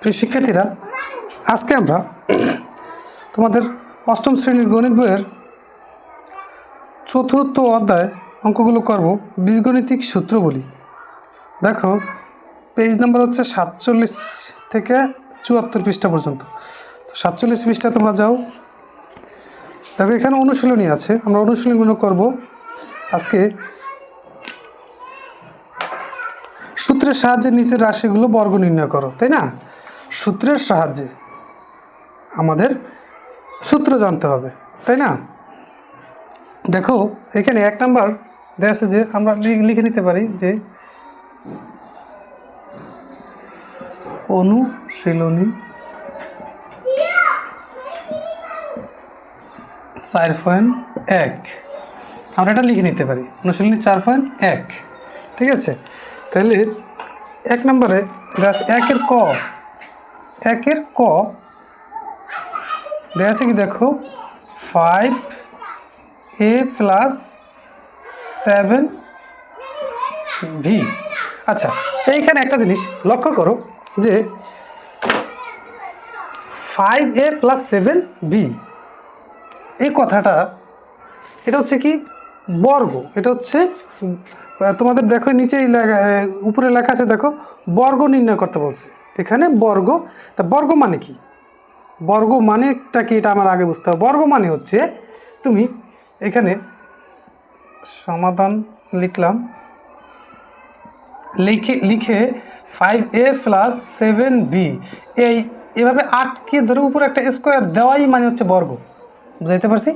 প্রিয় শিক্ষার্থীরা, আজকে আমরা তোমাদের অষ্টম শ্রেণির গণিত বইয়ের চতুর্থ অধ্যায় অঙ্কগুলো করব, বীজগণিতিক সূত্র বলি। দেখো পেজ নাম্বার হচ্ছে সাতচল্লিশ থেকে চুয়াত্তর পৃষ্ঠা পর্যন্ত। তো সাতচল্লিশ পৃষ্ঠা তোমরা যাও। দেখো, এখানে অনুশীলনী আছে, আমরা অনুশীলনীগুলো করব। আজকে সূত্রের সাহায্যে নিচের রাশিগুলো বর্গ নির্ণয় করো, তাই না? সূত্রের সাহায্যে আমাদের সূত্র জানতে হবে, তাই না? দেখো, এখানে এক নাম্বার দেওয়া আছে যে আমরা লিখে নিতে পারি যে অনুশীলনী চার পয়েন্ট এক। আমরা এটা লিখে নিতে পারি, অনুশীলনী চার পয়েন্ট এক। ঠিক আছে? তাহলে এক নম্বরে আছে একের ক। একের ক। দেওয়া আছে কি দেখো? Five a plus seven b আচ্ছা এইখানে একটা জিনিস লক্ষ্য করো যে five a plus seven b এই কথাটা, এটা হচ্ছে কি? বর্গ। এটা হচ্ছে তোমাদের দেখো নিচেই উপরে লেখা আছে দেখো, বর্গ নির্ণয় করতে বলছে। এখানে বর্গ, তা বর্গ মানে কি? বর্গ মানেটা কি এটা আমার আগে বুঝতে হবে। বর্গ মানে হচ্ছে তুমি এখানে সমাধান লিখলাম, লিখে লিখে five a plus seven b এই এভাবে আটকে ধরে উপরে একটা স্কোয়ার দেওয়াই মানে হচ্ছে বর্গ। বুঝাইতে পারছি?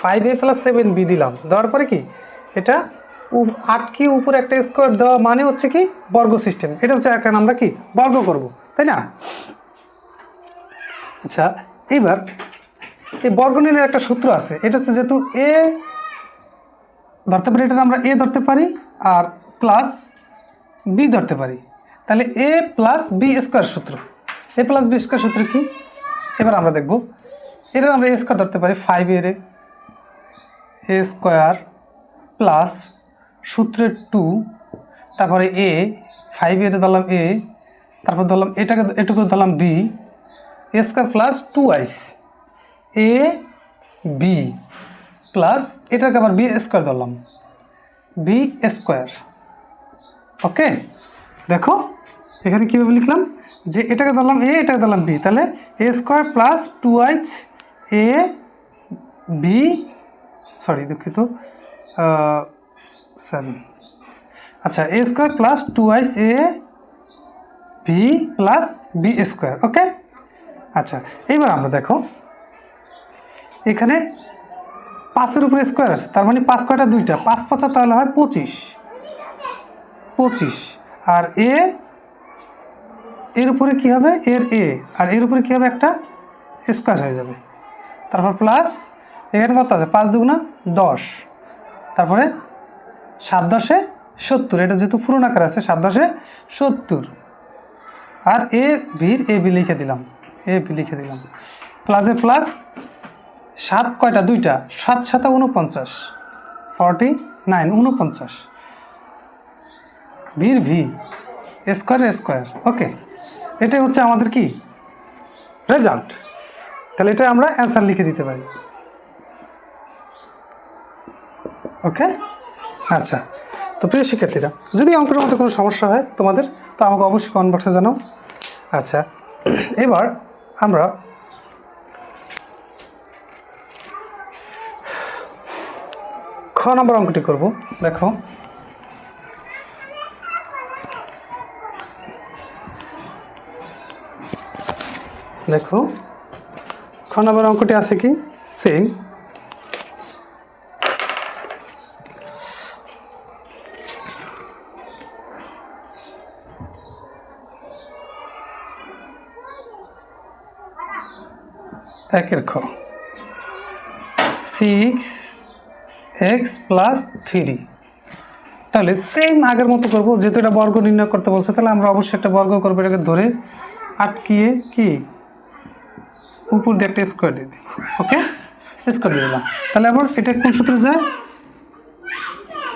Five a plus seven b দিলাম। দেওয়ার পরে কি? এটা আটকে উপরে একটা স্কোয়ার দেওয়া মানে হচ্ছে কি? বর্গ সিস্টেম এটা হচ্ছে এখন আমরা কি? বর্গ করব, তাই না? আচ্ছা এবার এই বর্গনীলের একটা সূত্র আছে। এটা হচ্ছে যেহেতু এ ধরতে পারি এটা আমরা এ ধরতে পারি, আর প্লাস বি ধরতে পারি। তাহলে এ প্লাস বি স্কোয়ার সূত্র। এ প্লাস বি স্কোয়ার সূত্র কি? এবার আমরা দেখব। এটা আমরা এ স্কোয়ার ধরতে পারি ফাইভ এর এ স্কোয়ার প্লাস সূত্রের টু, তারপরে এ ফাইভ এর ধরলাম এ, তারপর ধরলাম এটাকে, এটুকু ধরলাম b, a square plus two ice A B plus এটাকে আবার বি স্কোয়ার ধরলাম বি স্কোয়ার ওকে দেখো, এখানে কীভাবে লিখলাম? যে এটাকে ধরলাম এ, এটাকে ধরলাম বি তাহলে a square plus two h a b sorry দুঃখিত সেভেন আচ্ছা a square plus two h a b plus b square okay আচ্ছা এইবার আমরা দেখো, এখানে পাঁচের উপরে স্কোয়ার আছে, তার মানে পাঁচ কয়টা? দুইটা। পাঁচ পাঁচা তাহলে হয় পঁচিশ। পঁচিশ। আর এ এর উপরে কি হবে? এর এ আর এর উপরে কি হবে? একটা স্কোয়ার হয়ে যাবে। তারপর প্লাস এখানে কত আছে? পাঁচ দুগুণা দশ। তারপরে সাত দশে সত্তর। এটা যেহেতু পুরোনো আকার আছে, সাত দশে সত্তর। আর এ ভির, এ বি লিখে দিলাম। এ বি লিখে দিলাম। প্লাসে প্লাস সাত কয়টা? দুইটা। সাত সাতা উনপঞ্চাশ ফর্টি নাইন উনপঞ্চাশ ভির, ভি। স্কোয়ার স্কোয়ার ওকে এটাই হচ্ছে আমাদের কি? রেজাল্ট তাহলে এটা আমরা অ্যান্সার লিখে দিতে পারি। ওকে আচ্ছা তো প্রিয় শিক্ষার্থীরা, যদি অঙ্কের মধ্যে কোনো সমস্যা হয় তোমাদের, তো আমাকে অবশ্যই কনভার্সে জানাও। আচ্ছা এবার আমরা খ নম্বর অঙ্কটি করব। দেখো। দেখো, খ নম্বর অঙ্কটি আছে কি? সেম একের খ সিক্স এক্স প্লাস থ্রি তাহলে সেম আগের মতো করব, যেহেতু এটা বর্গ নির্ণয় করতে বলছে, তাহলে আমরা অবশ্যই একটা বর্গ করব, এটাকে ধরে আটকিয়ে কি? উপর দিয়ে একটা স্কোয়ার দিয়ে দিব ওকে স্কোয়ার দিয়ে দিলাম। তাহলে আবার এটা কোন সূত্রে যায়?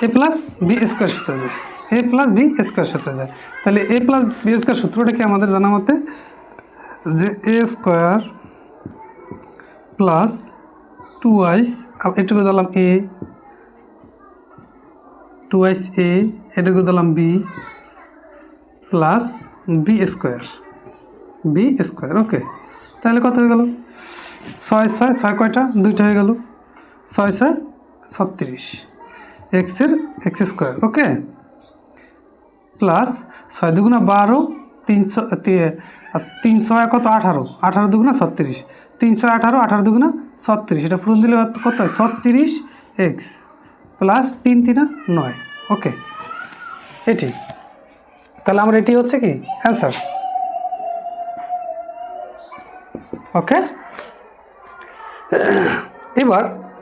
এ প্লাস বি স্কোয়ার সূত্রে যায়। এ প্লাস বি স্কোয়ার সূত্রে যায়। তাহলে এ প্লাস বি স্কোয়ার সূত্রটা কি আমাদের জানা মতে? যে এ স্কোয়ার প্লাস টু আইস এটুকু দিলাম এ টু আইস এ এটুকু দিলাম b plus b square b square okay তাহলে কত হয়ে গেল? ছয় ছয় ছয় কয়টা? দুইটা হয়ে গেল। ছয় ছয়, ছত্রিশ। এক্সের এক্স স্কোয়ার ওকে প্লাস ছয় দুগুণা বারো, তিনশো তিনশো এক কত আঠারো? আঠারো দুগুণা ছত্রিশ। তিনশো আঠারো আঠারো দুগুণা ছত্রিশ। এটা পূরণ দিলে কত- ছত্রিশ এক্স প্লাস তিন তিনা নয়। ওকে। এটি। তাহলে আমার এটি হচ্ছে কি? অ্যান্সার। ওকে। এবার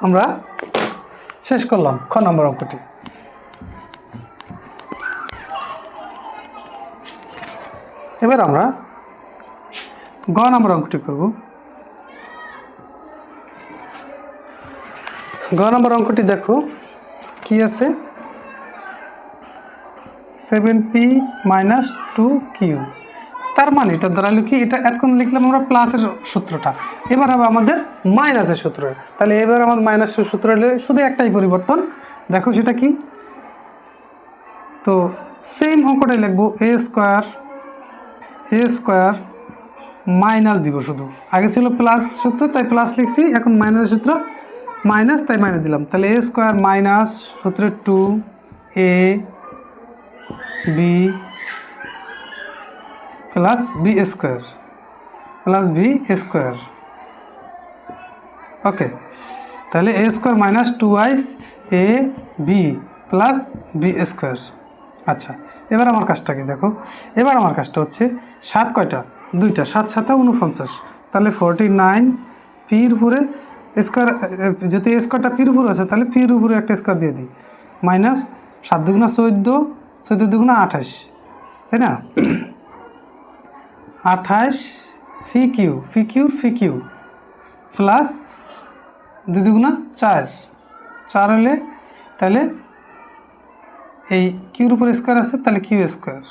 আমরা শেষ করলাম খ নম্বর অঙ্কটি। এবার আমরা গ নম্বর অঙ্কটি করব। গ নম্বর অঙ্কটি দেখো, কি আছে? Seven p minus two q তার মানে এটা দাঁড়াল কি এটা এতক্ষণ লিখলাম আমরা? প্লাসের সূত্রটা। এবার হবে আমাদের মাইনাসের সূত্র। তাহলে এবার আমাদের মাইনাসের সূত্র হলে শুধু একটাই পরিবর্তন। দেখো সেটা কি? তো সেম অঙ্কটাই লিখব a square a square minus দিব শুধু। আগে ছিল প্লাস সূত্র, তাই প্লাস লিখছি, এখন মাইনাস সূত্র মাইনাস, তাই মাইনাস দিলাম। তাহলে এ স্কোয়ার মাইনাস সূত্রে two a b plus b square, plus b square. Okay, তাহলে এ square minus two ice a b plus b square. আচ্ছা এবার আমার কাজটা কি দেখো? এবার আমার কাজটা হচ্ছে সাত কয়টা? দুইটা, সাত সাতা উনপঞ্চাশ তাহলে ফোরটি নাইন পির উপরে স্কোয়ার যদি স্কোয়ারটা পির উপরে আছে, তাহলে পির উপরে একটা স্কোয়ার দিয়ে দিই। মাইনাস সাত দুগুণা চোদ্দ চোদ্দ দুগুণা আঠাশ। তাই না? আঠাশ ফি কিউ ফি কিউর ফি কিউ প্লাস দুই দুগুণা চার। চার হলে তাহলে এই কিউর উপর স্কোয়ার আছে, তাহলে কিউ স্কোয়ার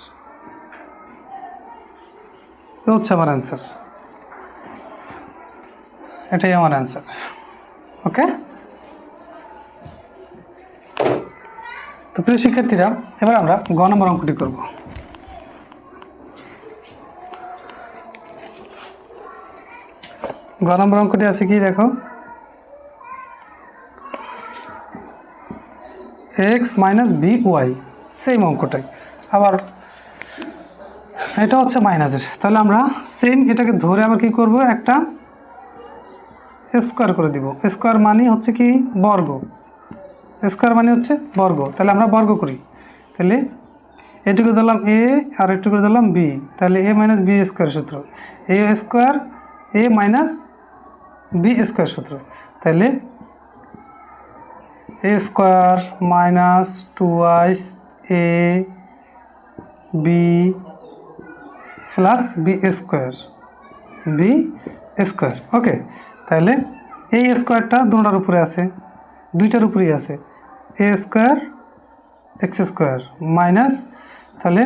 হচ্ছে আমার অ্যান্সার এটাই আমার অ্যান্সার ওকে তো প্রিয় শিক্ষার্থীরা, এবার আমরা গ নম্বর অঙ্কটি করব। গ নম্বর অঙ্কটি আছে কি, দেখো? X minus b y same অঙ্কটাই। আবার এটা হচ্ছে মাইনাসের। তাহলে আমরা সেম এটাকে ধরে আবার কি করব? একটা স্কোয়ার করে দিব। স্কোয়ার মানে হচ্ছে কি? বর্গ। স্কোয়ার মানে হচ্ছে বর্গ। তাহলে আমরা বর্গ করি। তাহলে এটুকু দিলাম এ আর এটুকু দিলাম বি। তাহলে এ মাইনাস বি স্কোয়ার সূত্র। A square a minus b square সূত্র। তাহলে এ square minus two ice a b plus b square b square okay তাহলে এই স্কোয়ারটা দুটার উপরে আছে, দুইটার উপরেই আছে a square x square minus তাহলে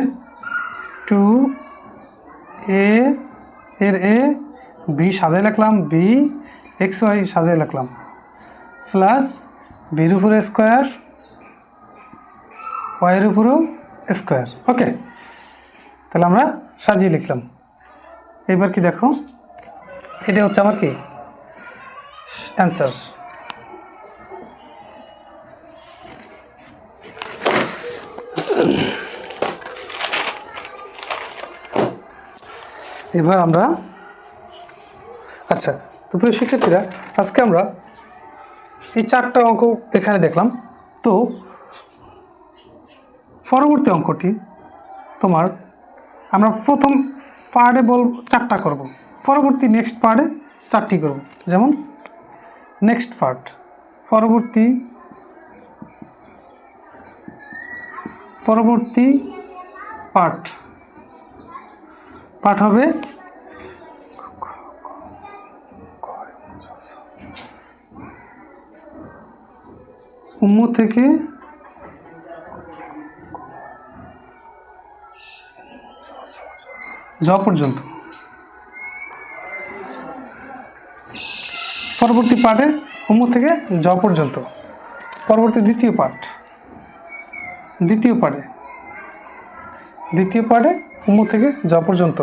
টু এ এর এ বি সাজাই রাখলাম বি এক্স ওয়াই সাজাই রাখলাম প্লাস বির উপরে স্কোয়ার ওয়াইয়ের উপরেও স্কোয়ার। ওকে তাহলে আমরা সাজিয়ে লিখলাম। এবার কি দেখো? এটা হচ্ছে আমার কি? অ্যান্সার এবার আমরা আচ্ছা তো প্রিয় শিক্ষার্থীরা, আজকে আমরা এই চারটা অঙ্ক এখানে দেখলাম। তো পরবর্তী অঙ্কটি তোমার আমরা প্রথম পার্টে বল চারটা করব। পরবর্তী নেক্সট পার্টে চারটি করব। যেমন নেক্সট পার্ট পরবর্তী পরবর্তী পার্ট পাঠ হবে উম্ম থেকে জ পর্যন্ত। পরবর্তী পাঠে উমু থেকে জ পর্যন্ত। পরবর্তী দ্বিতীয় পাঠ। দ্বিতীয় পাঠে। দ্বিতীয় পাঠে উমু থেকে জ পর্যন্ত।